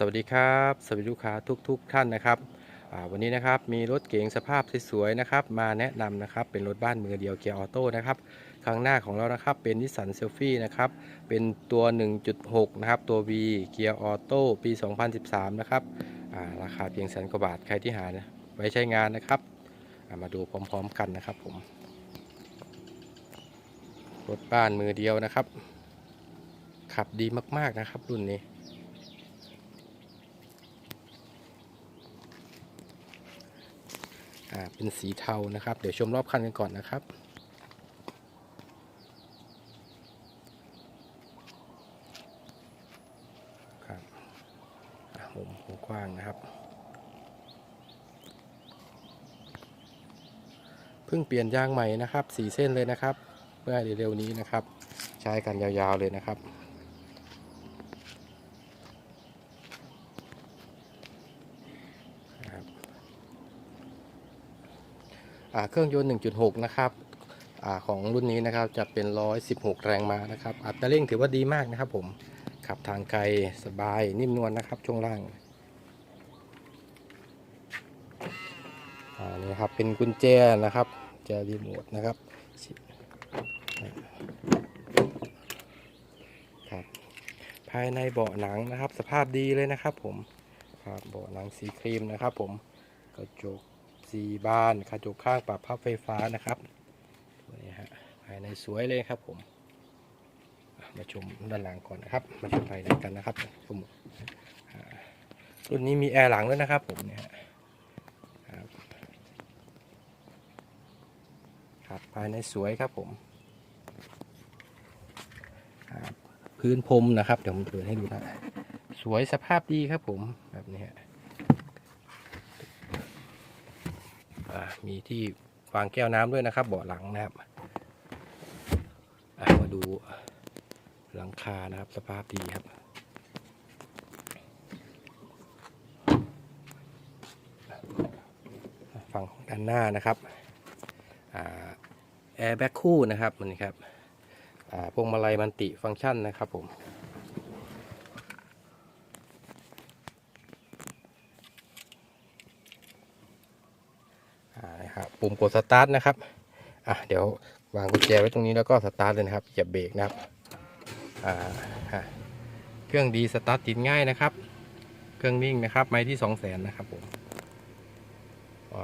สวัสดีครับสวัสดีลูกค้าทุกๆทท่านนะครับวันนี้นะครับมีรถเก๋งสภาพสวยๆนะครับมาแนะนำนะครับเป็นรถบ้านมือเดียวเกียร์ออโต้นะครับข้างหน้าของเรานะครับเป็นนิสสันเซลฟี่นะครับเป็นตัว 1.6 นะครับตัว V เกียร์ออโต้ปี 2013 นะครับาราคาเพียงแสนกว่าบาทใครที่หาไว้ใช้งานนะครับามาดูพร้อมๆกันนะครับผมรถบ้านมือเดียวนะครับ ขับดีมากๆนะครับรุ่นนี้ อ่าเป็นสีเทานะครับ เดี๋ยวชมรอบคันกันก่อนนะครับ ครับอะมุมมุมกว้างนะครับ เพิ่งเปลี่ยนยางใหม่นะครับสีเส้นเลยนะครับ เมื่อเร็วๆนี้นะครับ ใช้กันยาวๆเลยนะครับ เครื่องยนต์ 1.6 นะครับอของรุ่นนี้นะครับจะเป็น 116 แรงม้านะครับ อัตราเร่งถือว่าดีมากนะครับผม ขับทางไกลสบายนิ่มนวลนะครับช่วงล่างนี่ครับเป็นกุญแจนะครับแจรีโมทนะครับครับ ภายในเบาะหนังนะครับ สภาพดีเลยนะครับผมครับเบาะหนังสีครีมนะครับผมกระจก สีบานกระจกข้างปรับพับไฟฟ้านะครับนี่ฮะภายในสวยเลยครับผม มาชมด้านหลังก่อนนะครับ มาชมภายในกันนะครับผมรุ่นนี้มีแอร์หลังด้วยนะครับผมเนี่ยฮะครับภายในสวยครับผมพื้นพรมนะครับ เดี๋ยวผมเปิดให้ดูนะ สวยสภาพดีครับผมแบบนี้ฮะ อ่า มีที่วางแก้วน้ำด้วยนะครับเบาะหลังนะครับมาดูหลังคานะครับ สภาพดีครับฝั่งของด้านหน้านะครับแอร์แบ็คคู่นะครับมันครับพวงมาลัยมันติฟังก์ชันนะครับผม อ่านะครับ ปุ่มกดสตาร์ทนะครับอะเดี๋ยววางกุญแจไว้ตรงนี้แล้วก็สตาร์ทเลยนะครับอย่าเบรกนะครับอ่าเครื่องดีสตาร์ทติดง่ายนะครับ เครื่องนิ่งนะครับ ไม้ที่2 0 0แสนนะครับผมอ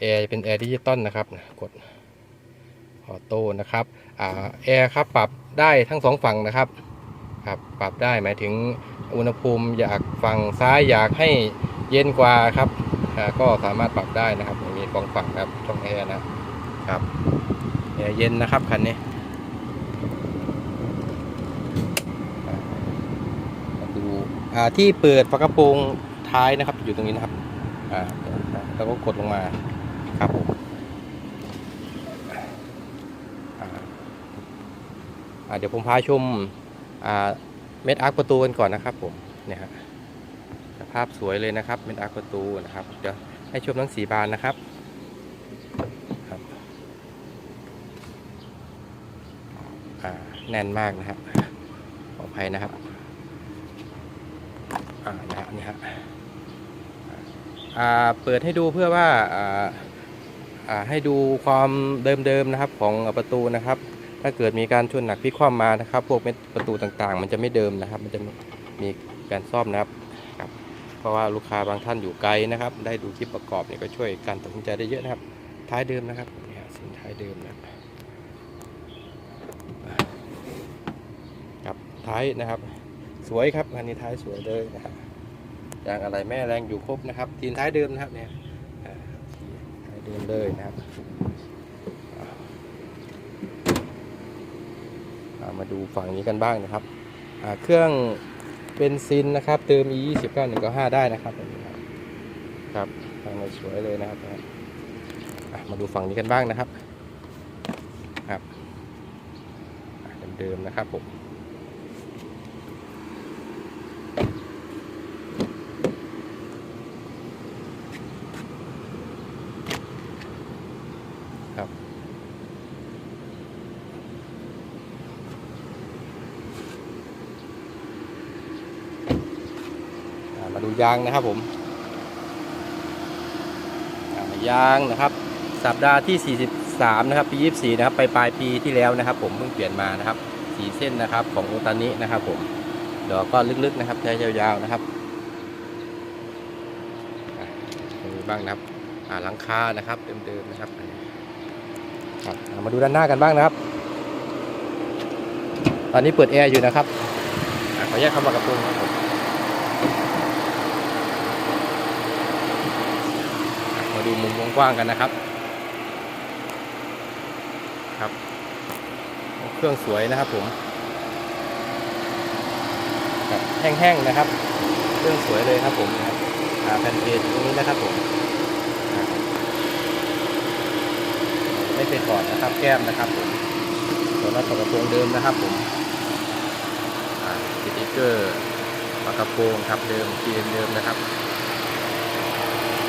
แอร์เป็นแอร์ดิจิตอลนะครับกดออโต้นะครับอ่าแอร์ครับปรับได้ทั้งสองฝั่งนะครับครับปรับได้หมายถึงอุณหภูมิอยากฝั่งซ้ายอยากให้ เย็นกว่าครับก็สามารถปรับได้นะครับมีกองฝั่งครับช่องแอร์นะครับแอร์เย็นนะครับคันนี้ดูที่เปิดฝากระโปรงท้ายนะครับ อยู่ตรงนี้นะครับแล้วก็กดลงมาครับผมเดี๋ยวผมพาชมเม็ดอาร์คประตูกันก่อนนะครับผมเนี่ยฮะ สภาพสวยเลยนะครับ เป็นอาร์ประตูนะครับเดี๋ยวให้ชมทั้งสีบานนะครับครับแน่นมากนะครับขออภัยนะครับอ่านะฮะนี่ฮะอ่าเปิดให้ดูเพื่อว่าอ่าให้ดูความเดิมๆนะครับของประตูนะครับ ถ้าเกิดมีการชนหนักพลิกคว่ำมานะครับ พวกประตูต่างๆ มันจะไม่เดิมนะครับ มันจะมีการซ่อมนะครับ ราะว่าลูกค้าบางท่านอยู่ไกลนะครับ ได้ดูคลิปประกอบเนี่ยก็ช่วยการตัดสินใจได้เยอะนะครับ ท้ายเดิมนะครับเนี่ยสินท้ายเดิมนะครับจับท้ายนะครับ สวยครับงานนี้ท้ายสวยเลยนะครับยางอะไรแม่แรงอยู่ครบนะครับทีนท้ายเดิมนะครับเนี่ยท้ายเดิมเลยนะครับมาดูฝั่งนี้กันบ้างนะครับเครื่อง เบนซินนะครับ เติม e 2 9 1 9 5ได้นะครับแบบนี้ครับครับทางในสวยเลยนะครับอะมาดูฝั่งนี้กันบ้างนะครับ ครับอะเดิมๆนะครับผม มาดูยางนะครับผมยางนะครับ สัปดาห์ที่ 43 นะครับ ปี 24 นะครับ ไปปลายปีที่แล้วนะครับ ผมเพิ่งเปลี่ยนมานะครับสีเส้นนะครับ ของโอตานินะครับ ผมดอกก็ลึกๆนะครับใช้ยาวๆนะครับมีบ้างนะครับหลังคานะครับเดิมๆนะครับครับมาดูด้านหน้ากันบ้างนะครับ ตอนนี้เปิดแอร์อยู่นะครับอ่าขออนุญาตเข้ามากระโปรงครับผมอะมา ดูมุมกว้างๆกันนะครับ ครับ เครื่องสวยนะครับผมครับแห้งๆนะครับ เครื่องสวยเลยครับผมนะครับอ่าแผ่นเพจตรงนี้นะครับผมไม่เคยถอดนะครับ แก้มนะครับผมส่วนน็อตกระโปรงเดิมนะครับผมสติ๊กเกอร์ฝากระโปรงครับเดิมทีเดิมนะครับ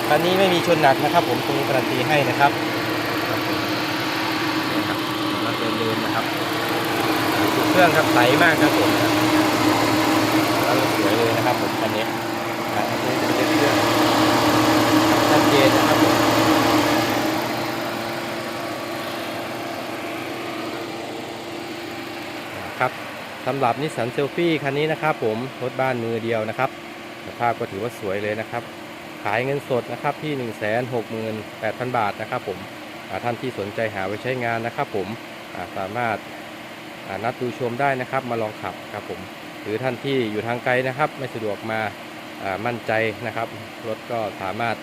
คันนี้ไม่มีชนหนักนะครับ ผมตรงนี้การันตีให้นะครับครับผมนี่ครับน็อตเดิมๆนะครับเครื่องครับใสมากครับผมแล้วสวยเลยนะครับผมคันนี้อ่าอันนี้เป็นเครื่องชัดเจนนะครับผมครับสำหรับนิสสันเซลฟี่คันนี้นะครับผมรถบ้านมือเดียวนะครับสภาพก็ถือว่าสวยเลยนะครับายเงินสดนะครับที่ 1 6 8 0 0 0 บาทนะครับผมท่านที่สนใจหาไว้ใช้งานนะครับผมสามารถนัดดูชมได้นะครับมาลองขับครับผมหรือท่านที่อยู่ทางไกลนะครับ ไม่สะดวกมามั่นใจนะครับรถก็สามารถ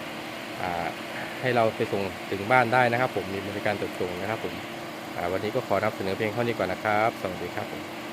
ให้เราไปส่งถึงบ้านได้นะครับ ผมมีบริการจัดส่งนะครับผมวันนี้ก็ขอนำเสนอเพียงเท่านี้ก่อนนะครับ สวัสดีครับผม